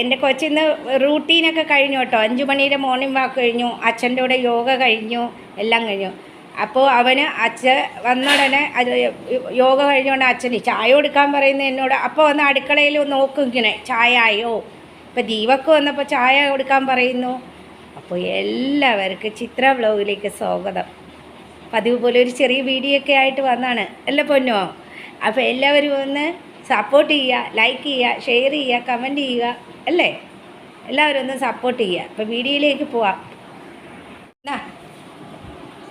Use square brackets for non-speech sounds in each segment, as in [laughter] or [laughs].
എന്റെ കൊച്ചിന്ന് റൂട്ടീനൊക്കെ കഴിഞ്ഞു കേട്ടോ. അഞ്ചു മണിയുടെ മോർണിംഗ് വാക്ക് കഴിഞ്ഞു. അച്ഛന്റെ കൂടെ യോഗ കഴിഞ്ഞു. എല്ലാം കഴിഞ്ഞു. അപ്പോൾ അവന് അച്ഛൻ വന്ന ഉടനെ അത് യോഗ കഴിഞ്ഞുകൊണ്ട് അച്ഛന് ചായ കൊടുക്കാൻ പറയുന്നത് എന്നോട് അപ്പോൾ വന്ന് അടുക്കളയിൽ നോക്കും ഇങ്ങനെ. ചായ ആയോ? ഇപ്പം ദീപക്ക് വന്നപ്പോൾ ചായ കൊടുക്കാൻ പറയുന്നു. അപ്പോൾ എല്ലാവർക്കും ചിത്ര ബ്ലോഗിലേക്ക് സ്വാഗതം. പതിവ് പോലെ ഒരു ചെറിയ വീഡിയോ ഒക്കെ ആയിട്ട് വന്നാണ്. അല്ല പൊന്നോ? അപ്പോൾ എല്ലാവരും ഒന്ന് സപ്പോർട്ട് ചെയ്യുക ലൈക്ക് ചെയ്യുക ഷെയർ ചെയ്യുക കമന്റ് ചെയ്യുക അല്ലേ? എല്ലാവരും ഒന്ന് സപ്പോർട്ട് ചെയ്യുക. അപ്പോൾ വീഡിയോയിലേക്ക് പോവാം. എന്നാ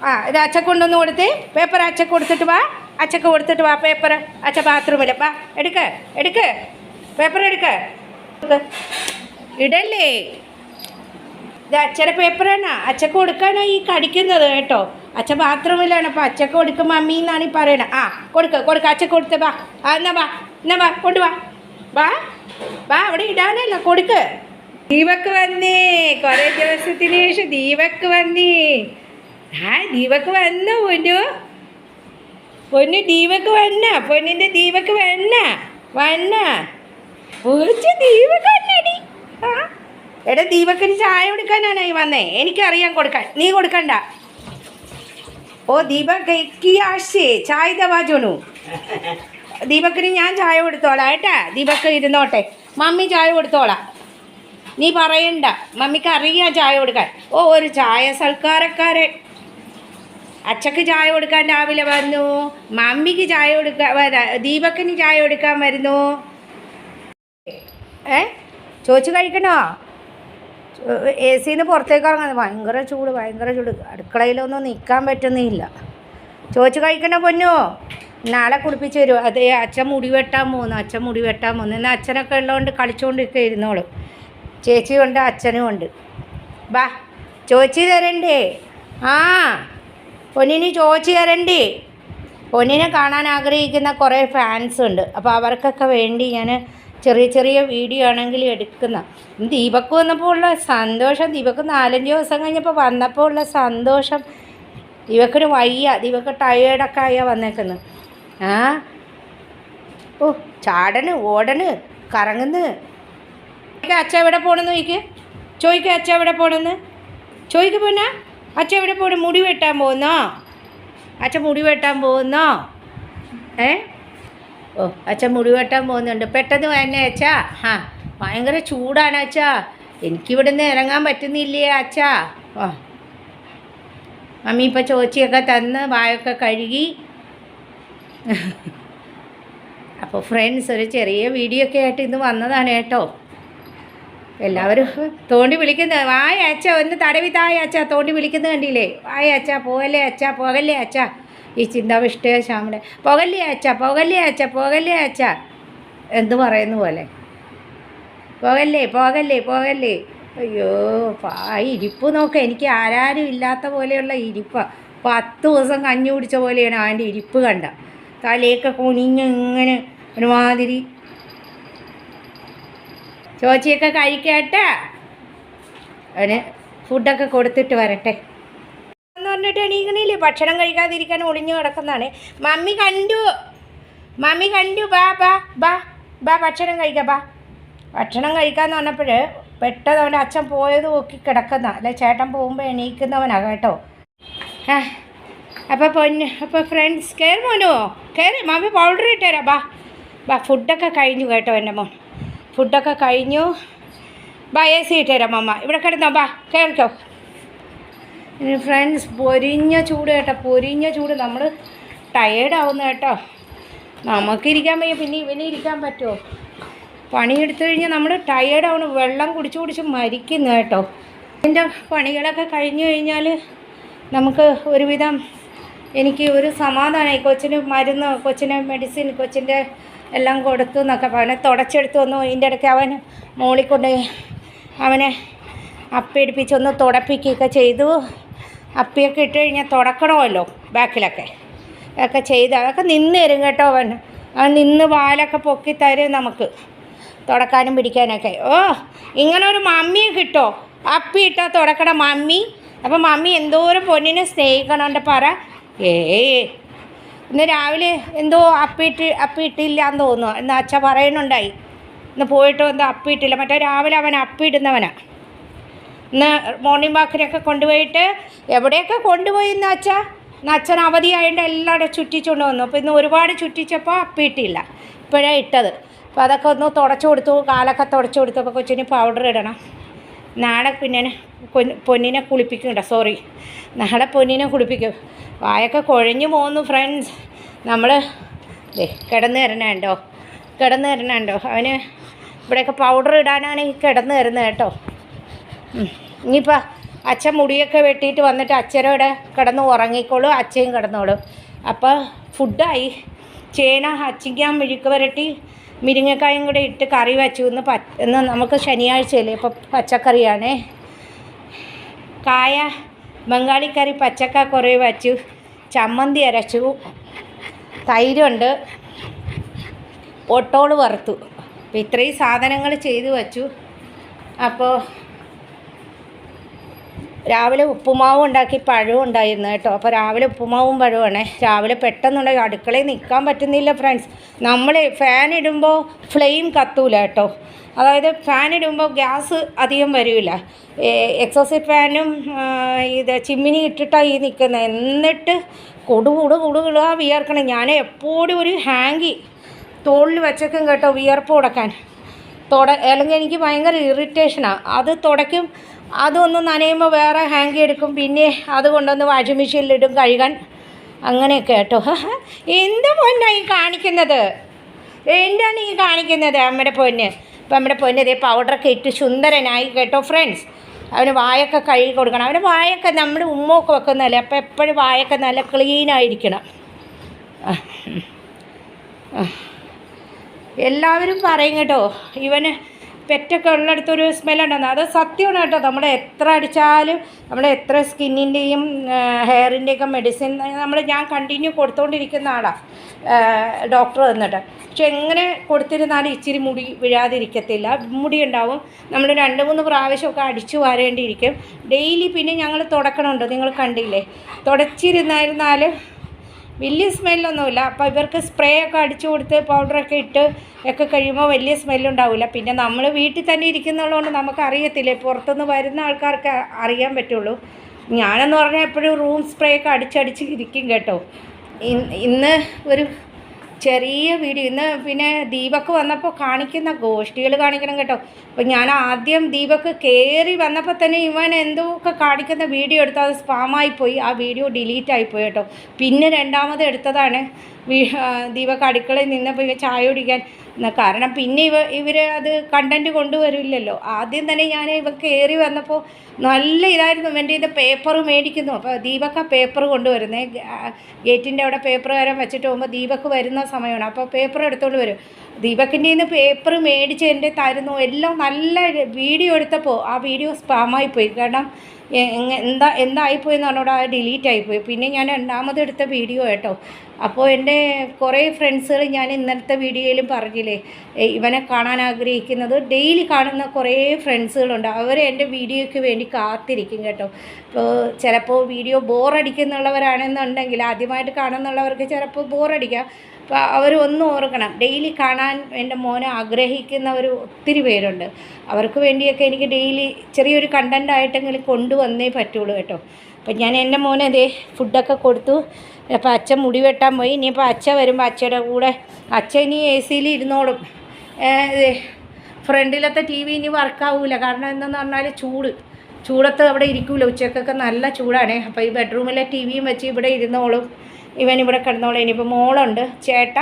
ആ ഇത് അച്ഛ കൊണ്ടൊന്ന് കൊടുത്ത്. പേപ്പർ അച്ഛ കൊടുത്തിട്ട് വാ. അച്ഛക്ക് കൊടുത്തിട്ട് വാ പേപ്പർ അച്ഛ ബാത്റൂമിൽ വാ എടുക്ക് എടുക്ക്. പേപ്പർ എടുക്ക്. ഇടല്ലേ? ഇത് അച്ഛന്റെ പേപ്പറാണ് അച്ഛക്ക് കൊടുക്കാനോ ഈ കടിക്കുന്നത് കേട്ടോ. അച്ഛൻ ബാത്റൂമിലാണ് അപ്പോൾ അച്ഛക്ക് കൊടുക്കും മമ്മി എന്നാണ് ഈ പറയണത് ആ കൊടുക്ക കൊടുക്ക. അച്ഛക്ക് കൊടുത്ത് വാ. ആ എന്നാ വാ. എന്നാ വാ കൊണ്ട് വാ. വാ വാ അവിടെ ഇടാനല്ല കൊടുക്ക്. ദീപക്ക് വന്നേ. കുറെ ദിവസത്തിന് ശേഷം ദീപക്ക് വന്നേ. ആ ദീപക്ക് വന്നു പൊന്നു? പൊന്നു ദീപക്ക് വന്ന പൊന്നിന്റെ ദീപക്ക് വന്ന വന്ന. ദീപക്ക് വന്നടി. ആ എടാ ദീപക്കിന് ചായ കൊടുക്കാനാണ് ഈ വന്നേ. എനിക്കറിയാം കൊടുക്കാൻ. നീ കൊടുക്കണ്ട. ഓ ദീപക് ചായ തവാ ജോണു. ദീപക്കിന് ഞാൻ ചായ കൊടുത്തോളാം കേട്ടാ. ദീപക്ക് ഇരുന്നോട്ടെ. മമ്മി ചായ കൊടുത്തോളാം. നീ പറയണ്ട. മമ്മിക്ക് അറിയാം ചായ കൊടുക്കാൻ. ഓ ഒരു ചായ സൽക്കാരക്കാരെ അച്ചക്ക് ചായ കൊടുക്കാൻ രാവിലെ വന്നു. മമ്മിക്ക് ചായ കൊടുക്കാൻ ദീപക്കിന് ചായ കൊടുക്കാൻ വരുന്നു. ഏ? ചോദിച്ചു കഴിക്കണോ? എ സിന്ന് പുറത്തേക്ക് ഇറങ്ങുന്നത് ഭയങ്കര ചൂട് ഭയങ്കര ചൂട്. അടുക്കളയിലൊന്നും നിൽക്കാൻ പറ്റുന്നില്ല. ചോദിച്ചു കഴിക്കണ പൊന്നോ? കുളിപ്പിച്ച് വരും. അതെ അച്ഛൻ മുടി വെട്ടാൻ പോകുന്നു അച്ഛൻ മുടി വെട്ടാൻ പോകുന്നു എന്നാൽ അച്ഛനൊക്കെ ഉള്ളതുകൊണ്ട് കളിച്ചുകൊണ്ടൊക്കെ ഇരുന്നോളും ചേച്ചിയും ഉണ്ട് അച്ഛനും ഉണ്ട്. ബാ ചോദിച്ചു തരണ്ടേ? ആ പൊന്നിന് ചോദിച്ചു തരണ്ടേ? പൊന്നിനെ കാണാൻ ആഗ്രഹിക്കുന്ന കുറേ ഫാൻസ് ഉണ്ട്. അപ്പോൾ അവർക്കൊക്കെ വേണ്ടി ഞാൻ ചെറിയ ചെറിയ വീഡിയോ ആണെങ്കിൽ എടുക്കുന്ന. ദീപക്ക് വന്നപ്പോൾ ഉള്ള സന്തോഷം. ദീപക്ക് നാലഞ്ച് ദിവസം കഴിഞ്ഞപ്പോൾ വന്നപ്പോൾ ഉള്ള സന്തോഷം. ദീപക്കിന് വയ്യ. ദീപക്ക് ടയേർഡൊക്കെ ആയാൽ വന്നേക്കുന്നത് ഓ ചാടന് ഓടന് കറങ്ങുന്ന്. അച്ഛ എവിടെ പോണെന്ന് ചോദിക്ക് ചോദിക്കുക അച്ഛ എവിടെ പോണെന്ന്. ചോദിക്ക് പിന്നെ അച്ഛ എവിടെ പോണു? മുടി വെട്ടാൻ പോകുന്നോ അച്ഛ മുടി വെട്ടാൻ പോകുന്നോ ഏ? ഓ അച്ഛൻ മുടി വെട്ടാൻ പോകുന്നുണ്ട് പെട്ടെന്ന് വന്നെ അച്ഛാ. ആ ഭയങ്കര ചൂടാണ് അച്ഛാ. എനിക്കിവിടെ നിന്ന് ഇറങ്ങാൻ പറ്റുന്നില്ലേ അച്ഛാ? ഓ. മമ്മി ഇപ്പം ചോച്ചിയൊക്കെ തന്ന് വായൊക്കെ കഴുകി. [laughs] അപ്പോൾ ഫ്രണ്ട്സ് ഒരു ചെറിയ വീഡിയോ ഒക്കെ ആയിട്ട് ഇന്ന് വന്നതാണ് കേട്ടോ. എല്ലാവരും തോണ്ടി വിളിക്കുന്നത് വായ അച്ഛ ഒന്ന് തടവി തായ അച്ഛ തോണ്ടി വിളിക്കുന്നത് കണ്ടില്ലേ? വായ അച്ഛ പോകല്ലേ അച്ഛ പോകല്ലേ അച്ഛ? ഈ ചിന്താവിഷ്ട ശ്യാമിടെ പോകല്ലേ അച്ഛ പോകല്ലേ അച്ഛ പോകല്ലേ അച്ഛ? എന്ത് പറയുന്ന പോലെ. പോകല്ലേ പോകല്ലേ പോകല്ലേ. അയ്യോ പാ ഇരിപ്പ് നോക്ക എനിക്ക് ആരാരും ഇല്ലാത്ത പോലെയുള്ള ഇരിപ്പാണ് പത്ത് ദിവസം കഞ്ഞി കുടിച്ച പോലെയാണ് അവന്റെ ഇരിപ്പ് കണ്ട. തലയൊക്കെ കുനിഞ്ഞ് ഇങ്ങനെ ഒരുമാതിരി. ചോച്ചിയൊക്കെ കഴിക്കട്ടെ? അവന് ഫുഡൊക്കെ കൊടുത്തിട്ട് വരട്ടെ. എന്ന് പറഞ്ഞിട്ട് എണീക്കണില്ലേ? ഭക്ഷണം കഴിക്കാതിരിക്കാൻ ഒളിഞ്ഞു കിടക്കുന്നതാണ്. മമ്മി കണ്ടു. മമ്മി കണ്ടു. ബാ ബാ ബാ ബാ ഭക്ഷണം കഴിക്കാം ബാ. ഭക്ഷണം കഴിക്കാന്ന് പറഞ്ഞപ്പോൾ പെട്ടെന്ന് അവന്റെ അച്ഛൻ പോയത് നോക്കി കിടക്കുന്ന അല്ലെ ചേട്ടൻ പോകുമ്പോൾ എണീക്കുന്നവനാ കേട്ടോ. ആ അപ്പോൾ പൊന്ന് അപ്പോൾ ഫ്രണ്ട്സ് കയറി മോനോ കയറി മാമി പൗഡർ ഇട്ടുതരാം ബാ. ബാ ഫുഡൊക്കെ കഴിഞ്ഞു കേട്ടോ എന്റെ മോൻ. ഫുഡൊക്കെ കഴിഞ്ഞു. ബാ എ സി ഇട്ടുതരാം മമ്മ ഇവിടെ കിടന്നോ ബാ കയറിക്കോ ഫ്രണ്ട്സ് പൊരിഞ്ഞ ചൂട് കേട്ടോ പൊരിഞ്ഞ ചൂട്. നമ്മൾ ടയേർഡാവുന്നു കേട്ടോ. നമുക്കിരിക്കാൻ വയ്യ പിന്നെ ഇവനെ ഇരിക്കാൻ പറ്റുമോ പണിയെടുത്തു കഴിഞ്ഞാൽ നമ്മൾ ടയേർഡാവണ് വെള്ളം കുടിച്ച് കുടിച്ച് മരിക്കുന്നു കേട്ടോ. ഇതിന്റെ പണികളൊക്കെ കഴിഞ്ഞു കഴിഞ്ഞാൽ നമുക്ക് ഒരുവിധം എനിക്ക് ഒരു സമാധാനമായി കൊച്ചിന് മരുന്ന് കൊച്ചിന് മെഡിസിൻ കൊച്ചിന്റെ എല്ലാം കൊടുത്തു എന്നൊക്കെ അവനെ തുടച്ചെടുത്ത് വന്നു. ഇതിന്റെ ഇടയ്ക്ക് അവൻ മോളിൽ കൊണ്ട് അവനെ അപ്പിടിപ്പിച്ച് ഒന്ന് തുടപ്പിക്കുകയൊക്കെ ചെയ്തു. അപ്പിയൊക്കെ ഇട്ട് കഴിഞ്ഞാൽ തുടക്കണമല്ലോ ബാക്കിലൊക്കെ. ഒക്കെ ചെയ്ത്. അതൊക്കെ നിന്ന് തരും കേട്ടോ അവൻ. അവൻ നിന്ന് വാലൊക്കെ പൊക്കി തരും നമുക്ക് തുടക്കാനും പിടിക്കാനൊക്കെ. ഓ ഇങ്ങനെ ഒരു മമ്മിയെ കിട്ടോ? അപ്പി ഇട്ടാൽ തുടക്കണ മമ്മി. അപ്പം മമ്മി എന്തോരം പൊന്നിനെ സ്നേഹിക്കണോണ്ട് പറ. ഏ ഇന്ന് രാവിലെ എന്തോ അപ്പിയിട്ട് അപ്പിയിട്ടില്ല എന്ന് തോന്നുന്നു. എന്ന് അച്ഛ പറയുന്നുണ്ടായി ഇന്ന് പോയിട്ട് എന്തോ അപ്പിയിട്ടില്ല മറ്റേ രാവിലെ അവൻ അപ്പിയിടുന്നവനാ ഇന്ന് മോർണിംഗ് വാക്കിനൊക്കെ കൊണ്ടുപോയിട്ട് എവിടെയൊക്കെ കൊണ്ടുപോയി എന്ന് അച്ഛ? ഇന്ന് അച്ഛൻ അവധിയായതുകൊണ്ട് എല്ലാവരും ചുറ്റിച്ചുകൊണ്ട് വന്നു. അപ്പോൾ ഇന്ന് ഒരുപാട് ചുറ്റിച്ചപ്പോൾ അപ്പിയിട്ടില്ല ഇപ്പോഴാണ് ഇട്ടത്. അപ്പോൾ അതൊക്കെ ഒന്ന് തുടച്ചു കൊടുത്തു. കാലൊക്കെ തുടച്ചു കൊടുത്തു. അപ്പോൾ കൊച്ചിന് പൗഡർ ഇടണം. നാളെ പിന്നെ പൊന്നിനെ കുളിപ്പിക്കണ്ട സോറി നാളെ പൊന്നിനെ കുളിപ്പിക്കും. വായൊക്കെ കുഴഞ്ഞു പോകുന്നു ഫ്രണ്ട്സ് നമ്മൾ കിടന്ന് തരണുണ്ടോ കിടന്ന് തരണുണ്ടോ അവന് ഇവിടെയൊക്കെ പൗഡർ ഇടാനാണ് കിടന്ന് തരുന്നത് കേട്ടോ. ഇനിയിപ്പോൾ അച്ഛൻ മുടിയൊക്കെ വെട്ടിയിട്ട് വന്നിട്ട് അച്ഛനോടെ കിടന്ന് ഉറങ്ങിക്കോളും അച്ഛയും കിടന്നോളും. അപ്പോൾ ഫുഡായി ചേന അച്ചിങ്ങാൻ മെഴുക്ക് വരട്ടി മുരിങ്ങക്കായും കൂടെ ഇട്ട് കറി വെച്ചു ഇന്ന് പ ഇന്ന് നമുക്ക് ശനിയാഴ്ചയല്ലേ ഇപ്പോൾ പച്ചക്കറിയാണേ. കായ ബംഗാളിക്കറി കറി പച്ചക്ക കുറേ വച്ചു. ചമ്മന്തി അരച്ചു. തൈരുണ്ട്. പൊട്ടോൾ വറുത്തു. അപ്പോൾ ഇത്രയും സാധനങ്ങൾ ചെയ്തു വച്ചു. അപ്പോൾ രാവിലെ ഉപ്പുമാവും ഉണ്ടാക്കി പഴവും ഉണ്ടായിരുന്നു കേട്ടോ. അപ്പോൾ രാവിലെ ഉപ്പുമാവും പഴവുമാണേ. രാവിലെ പെട്ടെന്നുണ്ടെങ്കിൽ അടുക്കളയിൽ നിൽക്കാൻ പറ്റുന്നില്ല ഫ്രണ്ട്സ് നമ്മൾ ഫാൻ ഇടുമ്പോൾ ഫ്ലെയിം കത്തൂല കേട്ടോ. അതായത് ഫാൻ ഇടുമ്പോൾ ഗ്യാസ് അധികം വരില്ല എക്സോസി ഫാനും ഇത് ചിമ്മിനി ഇട്ടിട്ടാണ് ഈ നിൽക്കുന്നത് എന്നിട്ട് കൊടു കൊടു വിയർക്കണം. ഞാൻ എപ്പോഴും ഒരു ഹാങ്കി തോളിൽ വെച്ചേക്കും കേട്ടോ വിയർപ്പ് കൊടുക്കാൻ തുട അല്ലെങ്കിൽ എനിക്ക് ഭയങ്കര ഇറിറ്റേഷനാണ് അത് തുടയ്ക്കും അതൊന്ന് നനയുമ്പോൾ വേറെ ഹാങ്കി എടുക്കും. പിന്നെ അത് കൊണ്ടൊന്ന് വാഷിംഗ് മെഷീനിലിടും കഴുകാൻ. അങ്ങനെയൊക്കെ കേട്ടോ. [laughs] എന്ത് പൊന്നാണ് ഈ കാണിക്കുന്നത്? എന്താണ് ഈ കാണിക്കുന്നത് അമ്മയുടെ പൊന്ന്? ഇപ്പം അമ്മയുടെ പൊന്ന് ഇതേ പൗഡറൊക്കെ ഇട്ട് സുന്ദരനായി കേട്ടോ ഫ്രണ്ട്സ് അവന് വായൊക്കെ കഴുകി കൊടുക്കണം. അവന് വായൊക്കെ നമ്മുടെ ഉമ്മൊക്കെ വെക്കുന്നതല്ലേ അപ്പോൾ എപ്പോഴും വായൊക്കെ നല്ല. [laughs] ആ. എല്ലാവരും പറയും കേട്ടോ ഇവന് പെറ്റൊക്കെ ഉള്ളിടത്തൊരു സ്മെല്ലുണ്ടെന്ന്. അത് സത്യമാണ് കേട്ടോ. നമ്മൾ എത്ര അടിച്ചാലും നമ്മൾ എത്ര സ്കിന്നിന്റെയും ഹെയറിന്റെയൊക്കെ മെഡിസിൻ നമ്മൾ ഞാൻ കണ്ടിന്യൂ കൊടുത്തുകൊണ്ടിരിക്കുന്ന ആളാണ് ഡോക്ടർ തന്നിട്ട് പക്ഷെ എങ്ങനെ കൊടുത്തിരുന്നാലും ഇച്ചിരി മുടി വീഴാതിരിക്കത്തില്ല. മുടി ഉണ്ടാവും നമ്മൾ രണ്ട് മൂന്ന് പ്രാവശ്യമൊക്കെ അടിച്ചു വാരേണ്ടിയിരിക്കും. ഡെയിലി പിന്നെ ഞങ്ങൾ തുടക്കണമുണ്ട് നിങ്ങൾ കണ്ടില്ലേ? തുടച്ചിരുന്നായിരുന്നാലും വലിയ സ്മെല്ലൊന്നുമില്ല. അപ്പോൾ ഇവർക്ക് സ്പ്രേ ഒക്കെ അടിച്ചു കൊടുത്ത് പൗഡറൊക്കെ ഇട്ട് ഒക്കെ കഴിയുമ്പോൾ വലിയ സ്മെല്ലുണ്ടാവില്ല പിന്നെ നമ്മൾ വീട്ടിൽ തന്നെ ഇരിക്കുന്നുള്ളതുകൊണ്ട് നമുക്ക് അറിയത്തില്ലേ. പുറത്തുനിന്ന് വരുന്ന ആൾക്കാർക്ക് അറിയാൻ പറ്റുള്ളൂ. ഞാനെന്ന് പറഞ്ഞാൽ എപ്പോഴും റൂം സ്പ്രേ ഒക്കെ അടിച്ചടിച്ച് ഇരിക്കും കേട്ടോ. ഇന്ന് ഒരു ചെറിയ വീഡിയോ. ഇന്ന് പിന്നെ ദീപക്ക് വന്നപ്പോൾ കാണിക്കുന്ന ഗോഷ്ഠികൾ കാണിക്കണം കേട്ടോ. അപ്പോൾ ഞാൻ ആദ്യം ദീപക്ക് കയറി വന്നപ്പോൾ തന്നെ ഇവൻ എന്തോ ഒക്കെ കാണിക്കുന്ന വീഡിയോ എടുത്തു അത് സ്പാമായി പോയി. ആ വീഡിയോ ഡിലീറ്റ് ആയിപ്പോയി കേട്ടോ. പിന്നെ രണ്ടാമത് എടുത്തതാണ് ദീപക്ക് അടുക്കളയിൽ നിന്നപ്പോൾ ഇവ ചായ കുടിക്കാൻ കാരണം പിന്നെ ഇവ ഇവർ അത് കണ്ടന്റ് കൊണ്ടുവരില്ലല്ലോ. ആദ്യം തന്നെ ഞാൻ ഇവ കയറി വന്നപ്പോൾ നല്ല ഇതായിരുന്നു. എന്റെ ഇത് പേപ്പർ മേടിക്കുന്നു. അപ്പോൾ ദീപക്ക് ആ പേപ്പർ കൊണ്ടുവരുന്നേ ഗേറ്റിന്റെ അവിടെ പേപ്പർ വരാൻ വെച്ചിട്ട് പോകുമ്പോൾ ദീപക്ക് വരുന്ന സമയമാണ് അപ്പോൾ പേപ്പർ എടുത്തുകൊണ്ട് വരും. ദീപക്കിന്റെ നിന്ന് പേപ്പർ മേടിച്ച് എന്റെ തരുന്നു. എല്ലാം നല്ല വീഡിയോ എടുത്തപ്പോൾ ആ വീഡിയോ സ്പാമായി പോയി. കാരണം എ- എന്തായിപ്പോയി എന്ന് പറഞ്ഞോട് ആ ഡിലീറ്റ് ആയിപ്പോയി പിന്നെ ഞാൻ രണ്ടാമത് എടുത്ത വീഡിയോ കേട്ടോ. അപ്പോൾ എന്റെ കുറേ ഫ്രണ്ട്സുകൾ ഞാൻ ഇന്നലത്തെ വീഡിയോയിലും പറഞ്ഞില്ലേ ഇവനെ കാണാൻ ആഗ്രഹിക്കുന്നത്. ഡെയിലി കാണുന്ന കുറേ ഫ്രണ്ട്സുകളുണ്ട്. അവർ എന്റെ വീഡിയോയ്ക്ക് വേണ്ടി കാത്തിരിക്കും കേട്ടോ. ഇപ്പോൾ ചിലപ്പോൾ വീഡിയോ ബോറടിക്കുന്നുള്ളവരാണെന്നുണ്ടെങ്കിൽ ആദ്യമായിട്ട് കാണുന്നുള്ളവർക്ക് ചിലപ്പോൾ ബോറടിക്കാം. അപ്പോൾ അവർ ഒന്നും ഓർക്കണം. ഡെയിലി കാണാൻ എന്റെ മോനെ ആഗ്രഹിക്കുന്നവർ ഒത്തിരി പേരുണ്ട്. അവർക്ക് വേണ്ടിയൊക്കെ എനിക്ക് ഡെയിലി ചെറിയൊരു കണ്ടന്റ് ആയിട്ടെങ്കിലും കൊണ്ടുവന്നേ പറ്റുള്ളൂ കേട്ടോ. അപ്പം ഞാൻ എന്റെ മോനെ ദേ ഫുഡൊക്കെ കൊടുത്തു. അപ്പോൾ അച്ഛൻ മുടി വെട്ടാൻ പോയി. ഇനിയിപ്പോൾ അച്ഛ വരുമ്പോൾ അച്ഛയുടെ കൂടെ അച്ഛൻ ഇനി എ സിയിൽ ഇരുന്നോളും. ഫ്രണ്ടിലത്തെ ടി വി ഇനി വർക്കാവൂല കാരണം എന്തെന്ന് പറഞ്ഞാൽ ചൂട്. ചൂടത്ത് അവിടെ ഇരിക്കൂല. ഉച്ചക്കൊക്കെ നല്ല ചൂടാണ്. അപ്പോൾ ഈ ബെഡ്റൂമിലെ ടി വിയും വെച്ച് ഇവിടെ ഇരുന്നോളും. ഇവൻ ഇവിടെ കിടന്നോളൂ. ഇനിയിപ്പോൾ മോളുണ്ട്. ചേട്ട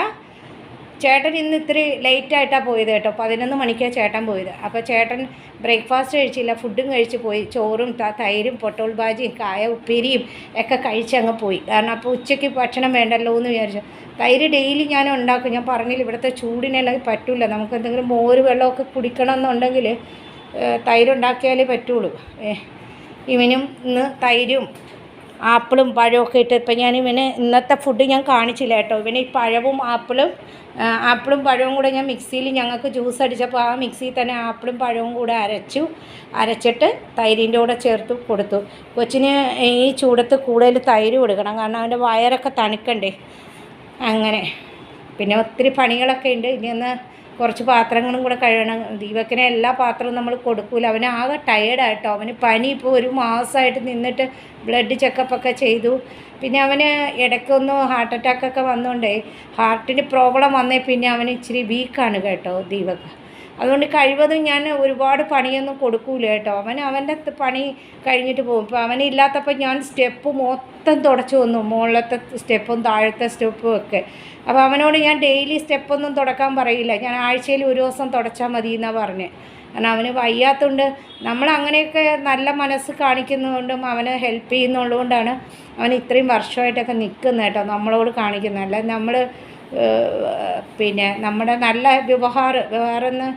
ചേട്ടൻ ഇന്ന് ഇത്തിരി ലേറ്റായിട്ടാണ് പോയത് കേട്ടോ. പതിനൊന്ന് മണിക്കാണ് ചേട്ടൻ പോയത്. അപ്പോൾ ചേട്ടൻ ബ്രേക്ക്ഫാസ്റ്റ് കഴിച്ചില്ല ഫുഡും കഴിച്ച് പോയി. ചോറും തൈരും പൊട്ടോൾ ബാജിയും കായ ഉപ്പേരിയും ഒക്കെ കഴിച്ച് അങ്ങ് പോയി. കാരണം അപ്പോൾ ഉച്ചയ്ക്ക് ഭക്ഷണം വേണ്ടല്ലോ എന്ന് വിചാരിച്ചു. തൈര് ഡെയിലി ഞാൻ ഉണ്ടാക്കും. ഞാൻ പറഞ്ഞില്ല ഇവിടുത്തെ ചൂടിനെല്ലാം പറ്റില്ല നമുക്ക് എന്തെങ്കിലും മോര് വെള്ളമൊക്കെ കുടിക്കണം എന്നുണ്ടെങ്കിൽ തൈരുണ്ടാക്കിയാലേ പറ്റുള്ളൂ. ഇവനും ഇന്ന് തൈരും ആപ്പിളും പഴമൊക്കെ ഇട്ട് ഇപ്പം ഞാൻ ഇവന് ഇന്നത്തെ ഫുഡ് ഞാൻ കാണിച്ചില്ല കേട്ടോ. ഇവന് ഈ പഴവും ആപ്പിളും ആപ്പിളും പഴവും കൂടെ ഞാൻ മിക്സിയിൽ ഞങ്ങൾക്ക് ജ്യൂസ് അടിച്ചപ്പോൾ ആ മിക്സിയിൽ തന്നെ ആപ്പിളും പഴവും കൂടെ അരച്ചു അരച്ചിട്ട് തൈരിന്റെ കൂടെ ചേർത്ത് കൊടുത്തു. കൊച്ചിന് ഈ ചൂടത്ത് കൂടുതൽ തൈര് കൊടുക്കണം കാരണം അവന്റെ വയറൊക്കെ തണുക്കണ്ടേ. അങ്ങനെ. പിന്നെ ഒത്തിരി പണികളൊക്കെ ഉണ്ട്. ഇനി ഒന്ന് കുറച്ച് പാത്രങ്ങളും കൂടെ കഴുകണം. ദീപക്കിനെ എല്ലാ പാത്രവും നമ്മൾ കൊടുക്കൂല. അവന് ആകെ ടയേർഡായിട്ടോ അവന് പനി ഇപ്പോൾ ഒരു മാസമായിട്ട് നിന്നിട്ട് ബ്ലഡ് ചെക്കപ്പൊക്കെ ചെയ്തു. പിന്നെ അവന് ഇടയ്ക്കൊന്ന് ഹാർട്ട് അറ്റാക്കൊക്കെ വന്നുകൊണ്ടേ ഹാർട്ടിന് പ്രോബ്ലം വന്നേ പിന്നെ അവന് ഇച്ചിരി വീക്കാണ് കേട്ടോ ദീപക്. അതുകൊണ്ട് കഴിവതും ഞാൻ ഒരുപാട് പണിയൊന്നും കൊടുക്കൂല കേട്ടോ. അവൻ അവന്റെ പണി കഴിഞ്ഞിട്ട് പോകും. ഇപ്പോൾ അവനില്ലാത്തപ്പോൾ ഞാൻ സ്റ്റെപ്പ് മൊത്തം തുടച്ചു വന്നു മുകളിലത്തെ സ്റ്റെപ്പും താഴത്തെ സ്റ്റെപ്പും ഒക്കെ. അപ്പോൾ അവനോട് ഞാൻ ഡെയിലി സ്റ്റെപ്പൊന്നും തുടക്കാൻ പറയില്ല. ഞാൻ ആഴ്ചയിൽ ഒരു ദിവസം തുടച്ചാൽ മതി എന്നാണ് പറഞ്ഞത് കാരണം അവന് വയ്യാത്തതുകൊണ്ട് നമ്മൾ അങ്ങനെയൊക്കെ നല്ല മനസ്സ് കാണിക്കുന്നതുകൊണ്ടും അവനെ ഹെൽപ്പ് ചെയ്യുന്നതുകൊണ്ടാണ് അവൻ ഇത്രയും വർഷമായിട്ടൊക്കെ നിൽക്കുന്നത് കേട്ടോ. നമ്മളോട് കാണിക്കുന്നത്. അല്ല നമ്മൾ പിന്നെ നമ്മുടെ നല്ല വ്യവഹാരം വ്യവഹാരം എന്ന്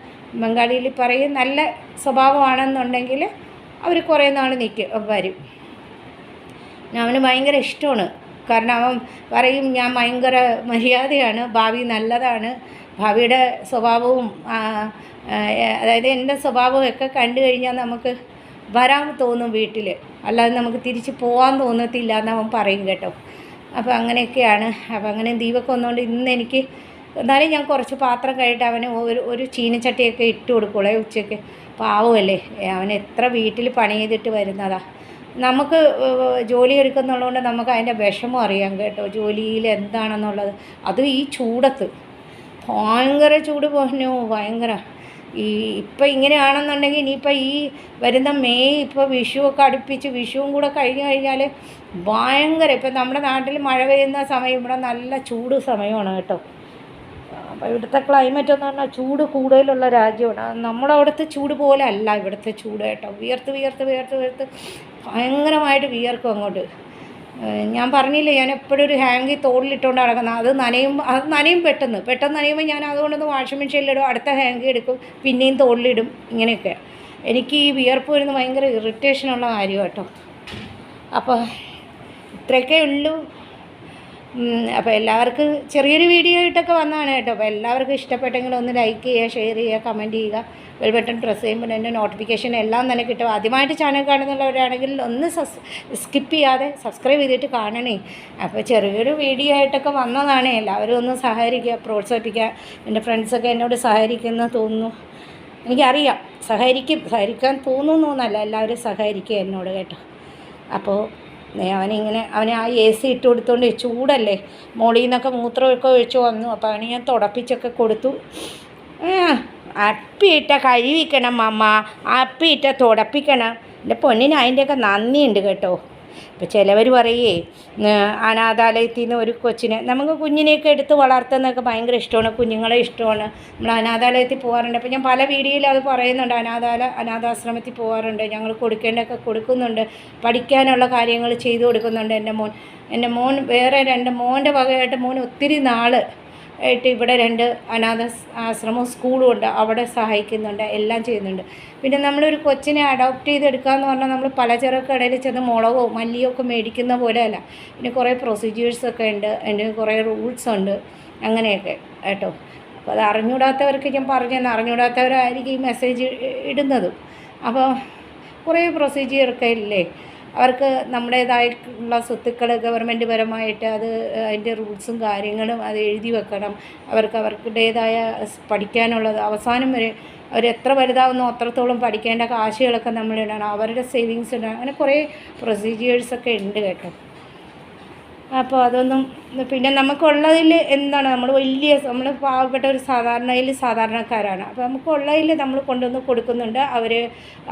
ബംഗാളിയിൽ പറയും നല്ല സ്വഭാവമാണെന്നുണ്ടെങ്കിൽ അവർ കുറേ നാൾ നിൽക്കും വരും. അവന് ഭയങ്കര ഇഷ്ടമാണ്. കാരണം അവൻ പറയും ഞാൻ ഭയങ്കര മര്യാദയാണ് ഭാവി നല്ലതാണ്. ഭാവിയുടെ സ്വഭാവവും അതായത് എന്റെ സ്വഭാവവും ഒക്കെ കണ്ടു കഴിഞ്ഞാൽ നമുക്ക് വരാൻ തോന്നും വീട്ടിൽ. അല്ലാതെ നമുക്ക് തിരിച്ച് പോകാൻ തോന്നത്തില്ല എന്ന് അവൻ പറയും കേട്ടോ. അപ്പോൾ അങ്ങനെയൊക്കെയാണ്. അപ്പോൾ അങ്ങനെ ദീപൊക്കെ വന്നുകൊണ്ട് ഇന്ന് എനിക്ക് എന്നാലും ഞാൻ കുറച്ച് പാത്രം കഴിയിട്ട് അവന് ഒരു ഒരു ചീനച്ചട്ടിയൊക്കെ ഇട്ട് കൊടുക്കുള്ളേ ഉച്ചയ്ക്ക് പാവുമല്ലേ? അവൻ എത്ര വീട്ടിൽ പണി ചെയ്തിട്ട് വരുന്നതാ. നമുക്ക് ജോലി എടുക്കുന്നുള്ളതുകൊണ്ട് നമുക്ക് അതിന്റെ വിഷമം അറിയാം കേട്ടോ. ജോലിയിൽ എന്താണെന്നുള്ളത്. അതും ഈ ചൂടത്ത്. ഭയങ്കര ചൂട് പോന്നു ഭയങ്കര. ഈ ഇപ്പം ഇങ്ങനെയാണെന്നുണ്ടെങ്കിൽ ഇനിയിപ്പോൾ ഈ വരുന്ന മെയ് ഇപ്പോൾ വിഷുവൊക്കെ അടുപ്പിച്ച് വിഷുവും കൂടെ കഴിഞ്ഞു കഴിഞ്ഞാൽ ഭയങ്കര ഇപ്പം നമ്മുടെ നാട്ടിൽ മഴ പെയ്യുന്ന സമയം ഇവിടെ നല്ല ചൂട് സമയമാണ് കേട്ടോ. അപ്പോൾ ഇവിടുത്തെ ക്ലൈമറ്റ് എന്ന് പറഞ്ഞാൽ ചൂട് കൂടുതലുള്ള രാജ്യമാണ്. നമ്മുടെ അവിടുത്തെ ചൂട് പോലെ അല്ല ഇവിടുത്തെ ചൂട് കേട്ടോ. വിയർത്ത് വിയർത്ത് വിയർത്ത് വിയർത്ത് ഭയങ്കരമായിട്ട് വിയർക്കും അങ്ങോട്ട്. ഞാൻ പറഞ്ഞില്ലേ ഞാൻ എപ്പോഴും ഒരു ഹാങ്കി തോളിലിട്ടുകൊണ്ട് നടക്കുന്നത് അത് നനയും അത് നനയും പെട്ടെന്ന്. പെട്ടെന്ന് നനയുമ്പോൾ ഞാൻ അതുകൊണ്ടൊന്ന് വാഷിംഗ് മെഷീനിലിടും അടുത്ത ഹാങ്കി എടുക്കും പിന്നെയും തോളിലിടും ഇങ്ങനെയൊക്കെ. എനിക്ക് ഈ വിയർപ്പ് വരുന്ന ഭയങ്കര ഇറിറ്റേഷനുള്ള കാര്യമാണ് കേട്ടോ അപ്പോൾ ഇത്രയൊക്കെ ഉള്ളൂ. അപ്പോൾ എല്ലാവർക്കും ചെറിയൊരു വീഡിയോ ആയിട്ടൊക്കെ വന്നതാണ് കേട്ടോ. അപ്പോൾ എല്ലാവർക്കും ഇഷ്ടപ്പെട്ടെങ്കിൽ ഒന്ന് ലൈക്ക് ചെയ്യുക ഷെയർ ചെയ്യുക കമന്റ് ചെയ്യുക. ബെൽ ബട്ടൺ പ്രസ് ചെയ്യുമ്പോൾ എന്റെ നോട്ടിഫിക്കേഷൻ എല്ലാം തന്നെ കിട്ടും. ആദ്യമായിട്ട് ചാനൽ കാണുന്നുള്ളവരാണെങ്കിൽ ഒന്ന് സ്കിപ്പ് ചെയ്യാതെ സബ്സ്ക്രൈബ് ചെയ്തിട്ട് കാണണേ. അപ്പോൾ ചെറിയൊരു വീഡിയോ ആയിട്ടൊക്കെ വന്നതാണ്. എല്ലാവരും ഒന്ന് സഹകരിക്കുക പ്രോത്സാഹിപ്പിക്കുക. എന്റെ ഫ്രണ്ട്സൊക്കെ എന്നോട് സഹകരിക്കുന്ന തോന്നുന്നു. എനിക്കറിയാം. സഹകരിക്കും. സഹകരിക്കാൻ തോന്നുന്നു എന്നല്ല. എല്ലാവരും സഹകരിക്കുക എന്നോട് കേട്ടോ. അപ്പോൾ അവനിങ്ങനെ അവനെ ആ എ സി ഇട്ട് കൊടുത്തോണ്ട് ചൂടല്ലേ മോളിൽ നിന്നൊക്കെ മൂത്രമൊക്കെ ഒഴിച്ച് വന്നു. അപ്പോൾ അവന് ഞാൻ തുടപ്പിച്ചൊക്കെ കൊടുത്തു. അപ്പിയിട്ട കഴിവിക്കണം അമ്മ അപ്പിയിട്ട തുടപ്പിക്കണം. എന്റെ പൊന്നിന് അതിന്റെയൊക്കെ നന്ദിയുണ്ട് കേട്ടോ. ഇപ്പം ചിലവർ പറയേ "ആ, അനാഥാലയത്തിൽ നിന്ന് ഒരു കൊച്ചിനെ നമുക്ക് കുഞ്ഞിനെയൊക്കെ എടുത്ത് വളർത്തുന്നതൊക്കെ ഭയങ്കര ഇഷ്ടമാണ് കുഞ്ഞുങ്ങളെ ഇഷ്ടമാണ്. നമ്മൾ അനാഥാലയത്തിൽ പോകാറുണ്ട്. അപ്പോൾ ഞാൻ പല വീഡിയോയിൽ അത് പറയുന്നുണ്ട്. അനാഥാല അനാഥാശ്രമത്തിൽ പോകാറുണ്ട്. ഞങ്ങൾ കൊടുക്കേണ്ടതൊക്കെ കൊടുക്കുന്നുണ്ട്. പഠിക്കാനുള്ള കാര്യങ്ങൾ ചെയ്തു കൊടുക്കുന്നുണ്ട് എന്റെ മോൻ. എന്റെ മോൻ വേറെ രണ്ട് മോന്റെ വകയായിട്ട് മോൻ ഒത്തിരി നാൾ ആയിട്ട് ഇവിടെ രണ്ട് അനാഥ ആശ്രമവും സ്കൂളും ഉണ്ട്. അവിടെ സഹായിക്കുന്നുണ്ട്. എല്ലാം ചെയ്യുന്നുണ്ട്. പിന്നെ നമ്മളൊരു കൊച്ചിനെ അഡോപ്റ്റ് ചെയ്തെടുക്കുക എന്ന് പറഞ്ഞാൽ നമ്മൾ പലചരക്ക് കടയിൽ ചെന്ന് മുളകോ മല്ലിയോ ഒക്കെ മേടിക്കുന്ന പോലെയല്ല പിന്നെ കുറേ പ്രൊസീജിയേഴ്സൊക്കെ ഉണ്ട്. അതിന്റെ കുറേ റൂൾസ് ഉണ്ട്. അങ്ങനെയൊക്കെ കേട്ടോ. അപ്പോൾ അത് അറിഞ്ഞൂടാത്തവർക്ക് ഞാൻ പറഞ്ഞു തന്നെ അറിഞ്ഞൂടാത്തവരായിരിക്കും ഈ മെസ്സേജ് ഇടുന്നതും. അപ്പോൾ കുറേ പ്രൊസീജിയറൊക്കെ ഇല്ലേ? അവർക്ക് നമ്മുടേതായിട്ടുള്ള സ്വത്തുക്കൾ ഗവൺമെന്റ് പരമായിട്ട് അത് അതിന്റെ റൂൾസും കാര്യങ്ങളും അത് എഴുതി വെക്കണം. അവർക്ക് അവർക്കുടേതായ പഠിക്കാനുള്ളത് അവസാനം വരെ അവർ എത്ര വലുതാവുന്നോ അത്രത്തോളം പഠിക്കേണ്ട കാശുകളൊക്കെ നമ്മൾ ഇടണം. അവരുടെ സേവിങ്സ് ഇടണം. അങ്ങനെ കുറേ പ്രൊസീജിയേഴ്സൊക്കെ ഉണ്ട് കേട്ടോ. അപ്പോൾ അതൊന്നും പിന്നെ നമുക്കുള്ളതിൽ എന്താണ്? നമ്മൾ വലിയ നമ്മൾ പാവപ്പെട്ട ഒരു സാധാരണയിൽ സാധാരണക്കാരാണ്. അപ്പോൾ നമുക്കുള്ളതിൽ നമ്മൾ കൊണ്ടുവന്ന് കൊടുക്കുന്നുണ്ട്. അവർ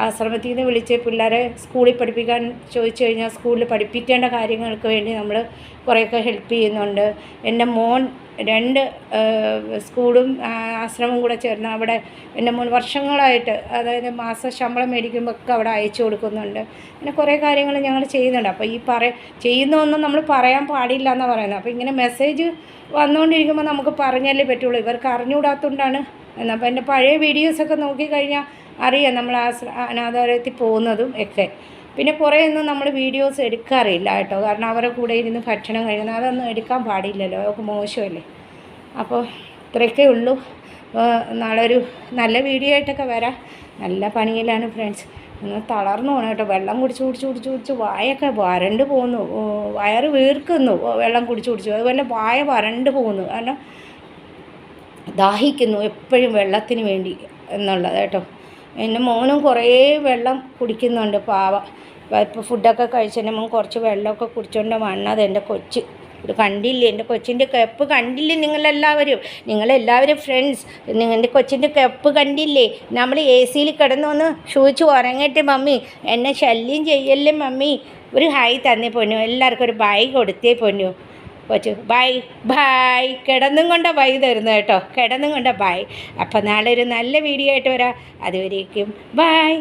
ആശ്രമത്തിൽ നിന്ന് വിളിച്ച് പിള്ളേരെ സ്കൂളിൽ പഠിപ്പിക്കാൻ ചോദിച്ചു കഴിഞ്ഞാൽ സ്കൂളിൽ പഠിപ്പിക്കേണ്ട കാര്യങ്ങൾക്ക് വേണ്ടി നമ്മൾ കുറേയൊക്കെ ഹെൽപ്പ് ചെയ്യുന്നുണ്ട്. എന്റെ മോൻ രണ്ട് സ്കൂളും ആശ്രമവും കൂടെ ചേർന്ന് അവിടെ എന്റെ മോൻ വർഷങ്ങളായിട്ട് അതായത് മാസ ശമ്പളം മേടിക്കുമ്പോൾ ഒക്കെ അവിടെ അയച്ചു കൊടുക്കുന്നുണ്ട്. അങ്ങനെ കുറേ കാര്യങ്ങൾ ഞങ്ങൾ ചെയ്യുന്നുണ്ട്. അപ്പോൾ ഈ പറ ചെയ്യുന്നതൊന്നും നമ്മൾ പറയാൻ പാടില്ല എന്നാണ് പറയുന്നത് അപ്പോൾ ഇങ്ങനെ മെസ്സേജ് വന്നുകൊണ്ടിരിക്കുമ്പോൾ നമുക്ക് പറഞ്ഞല്ലേ പറ്റുള്ളൂ. ഇവർക്ക് അറിഞ്ഞുകൂടാത്തതുകൊണ്ടാണ് അപ്പോൾ എന്റെ പഴയ വീഡിയോസൊക്കെ നോക്കിക്കഴിഞ്ഞാൽ അറിയാം നമ്മൾ ആ അനാഥാലയത്തിൽ പോകുന്നതും ഒക്കെ. പിന്നെ കുറേ ഒന്നും നമ്മൾ വീഡിയോസ് എടുക്കാറില്ല കേട്ടോ. കാരണം അവരുടെ കൂടെ ഇരുന്ന് ഭക്ഷണം കഴിക്കുന്നത് അതൊന്നും എടുക്കാൻ പാടില്ലല്ലോ. അതൊക്കെ മോശമല്ലേ. അപ്പോൾ ഇത്രയൊക്കെ ഉള്ളൂ. നാളെ ഒരു നല്ല വീഡിയോ ആയിട്ടൊക്കെ വരാം. നല്ല പണിയിലാണ് ഫ്രണ്ട്സ് ഒന്ന് തളർന്നു പോകണം കേട്ടോ. വെള്ളം കുടിച്ച് കുടിച്ച് കുടിച്ച് കുടിച്ച് വായൊക്കെ വരണ്ട് പോകുന്നു വയറ് വീർക്കുന്നു. വെള്ളം കുടിച്ച് കുടിച്ച്. അതുപോലെ വായ വരണ്ട് പോകുന്നു കാരണം ദാഹിക്കുന്നു എപ്പോഴും വെള്ളത്തിന് വേണ്ടി എന്നുള്ളത് കേട്ടോ. എന്റെ മോനും കുറേ വെള്ളം കുടിക്കുന്നുണ്ട്. പാവ. ഇപ്പോൾ ഫുഡൊക്കെ കഴിച്ചതിന്റെ മോൻ കുറച്ച് വെള്ളമൊക്കെ കുടിച്ചുകൊണ്ട് വന്നത് എന്റെ കൊച്ച്. ഇത് കണ്ടില്ലേ? എന്റെ കൊച്ചിന്റെ കെപ്പ് കണ്ടില്ലേ നിങ്ങളെല്ലാവരും? നിങ്ങളെല്ലാവരും ഫ്രണ്ട്സ് എന്റെ കൊച്ചിന്റെ കപ്പ് കണ്ടില്ലേ? നമ്മൾ എ സിയിൽ കിടന്നൊന്ന് ഷൂച്ച് ഉറങ്ങട്ടെ മമ്മി. എന്നെ ശല്യം ചെയ്യല്ലേ മമ്മി. ഒരു ഹായ് തന്നേ പൊന്നു. എല്ലാവർക്കും ഒരു ബൈ കൊടുത്തേ പൊന്നു. കൊച്ചു ബൈ ബൈ കിടന്നും കൊണ്ട ബൈ തരുന്നു കേട്ടോ. കിടന്നും കൊണ്ട ബൈ അപ്പോൾ നാളെ ഒരു നല്ല വീഡിയോ ആയിട്ട് വരാം. അതുവരേക്കും ബൈ